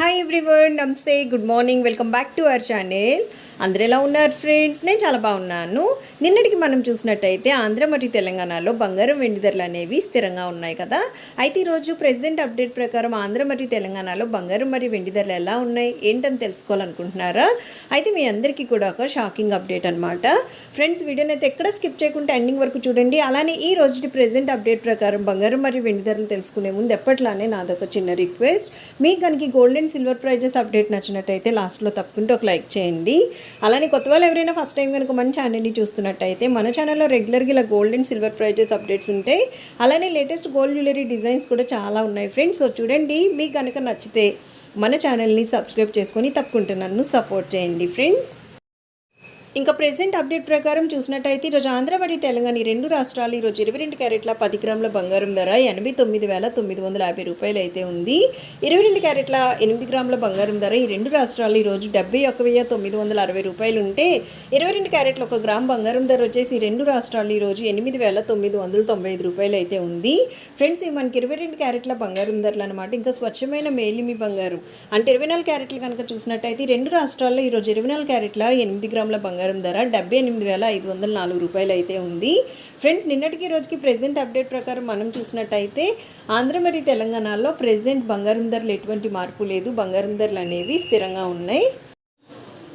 Hi everyone నమస్తే good morning welcome back to our channel అందరు ఎలా ఉన్నారు ఫ్రెండ్స్ నేను చాలా బాగున్నాను. నిన్నటికి మనం చూసినట్టయితే ఆంధ్ర మరియు తెలంగాణలో బంగారం వెండి ధరలు అనేవి స్థిరంగా ఉన్నాయి కదా. అయితే ఈరోజు ప్రెసెంట్ అప్డేట్ ప్రకారం ఆంధ్ర మరియు తెలంగాణలో బంగారం మరియు వెండి ధరలు ఎలా ఉన్నాయి ఏంటని తెలుసుకోవాలనుకుంటున్నారా? అయితే మీ అందరికీ కూడా ఒక షాకింగ్ అప్డేట్ అనమాట ఫ్రెండ్స్ వీడియోని అయితే ఎక్కడ స్కిప్ చేయకుండా ఎండింగ్ వరకు చూడండి. అలానే ఈ రోజుటి ప్రజెంట్ అప్డేట్ ప్రకారం బంగారం మరియు వెండి ధరలు తెలుసుకునే ముందు ఎప్పట్లానే నాదొక చిన్న రిక్వెస్ట్ మీకు కనుక golden and silver prices update నచ్చినట్టయితే లాస్ట్లో తప్పకుండా ఒక లైక్ చేయండి. అలానే కొత్త వాళ్ళు ఎవరైనా ఫస్ట్ టైం కనుక మన ఛానల్ని చూస్తున్నట్టయితే మన ఛానల్లో రెగ్యులర్గా ఇలా gold and silver prices updates ఉంటాయి. అలానే లేటెస్ట్ గోల్డ్ జ్యువెలరీ డిజైన్స్ కూడా చాలా ఉన్నాయి ఫ్రెండ్స్ సో చూడండి మీకు కనుక నచ్చితే మన ఛానల్ని సబ్స్క్రైబ్ చేసుకొని తప్పకుండా నన్ను సపోర్ట్ చేయండి ఫ్రెండ్స్ ఇంకా ప్రెసెంట్ అప్డేట్ ప్రకారం చూసినట్టయితే ఈరోజు ఆంధ్ర మరియు తెలంగాణ ఈ రెండు రాష్ట్రాలు ఈరోజు ఇరవై రెండు క్యారెట్ల పది గ్రాముల బంగారం ధర ఎనభై తొమ్మిది వేల తొమ్మిది వందల యాభై రూపాయలు అయితే ఉంది. ఇరవై రెండు క్యారెట్ల ఎనిమిది గ్రాముల బంగారం ధర ఈ రెండు రాష్ట్రాలు ఈరోజు డెబ్బై ఒక వెయ్యి తొమ్మిది వందల అరవై రూపాయలు ఉంటే ఇరవై రెండు క్యారెట్ల ఒక గ్రామ్ బంగారం ధర వచ్చేసి ఈ రెండు రాష్ట్రాలు ఈరోజు ఎనిమిది వేల తొమ్మిది వందల తొంభై ఐదు రూపాయలు అయితే ఉంది. ఫ్రెండ్స్ మనకి ఇరవై రెండు క్యారెట్ల బంగారం ధరలు అనమాట ఇంకా స్వచ్ఛమైన మేలిమి బంగారం. అంటే ఇరవై నాలుగు క్యారెట్లు కనుక చూసినట్టయితే ఈ రెండు రాష్ట్రాల్లో ఈరోజు ఇరవై నాలుగు క్యారెట్ల ఎనిమిది గ్రాముల బంగారం ధర డెబ్బై ఎనిమిది వేల ఐదు వందల నాలుగు రూపాయలు అయితే ఉంది. ఫ్రెండ్స్ నిన్నటికి రోజుకి ప్రెసెంట్ అప్డేట్ ప్రకారం మనం చూసినట్టయితే ఆంధ్ర మరియు తెలంగాణలో ప్రెసెంట్ బంగారం ధరలు ఎటువంటి మార్పు లేదు. బంగారం ధరలు అనేవి స్థిరంగా ఉన్నాయి.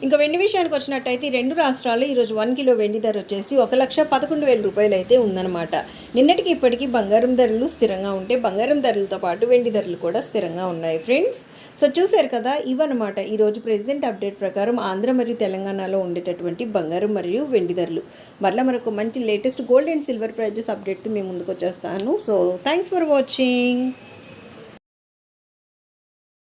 ఇంకా వెండి విషయానికి వచ్చినట్టయితే ఈ రెండు రాష్ట్రాలు ఈరోజు వన్ కిలో వెండి ధర వచ్చేసి ఒక లక్ష పదకొండు వేల రూపాయలు అయితే ఉందన్నమాట. నిన్నటికి ఇప్పటికీ బంగారం ధరలు స్థిరంగా ఉంటే బంగారం ధరలతో పాటు వెండి ధరలు కూడా స్థిరంగా ఉన్నాయి ఫ్రెండ్స్. సో చూశారు కదా ఇవన్నమాట ఈరోజు ప్రెసెంట్ అప్డేట్ ప్రకారం ఆంధ్ర మరియు తెలంగాణలో ఉండేటటువంటి బంగారం మరియు వెండి ధరలు. మరలా మనకు మంచి latest gold and silver prices update మేము ముందుకు వచ్చేస్తాను. So thanks for watching.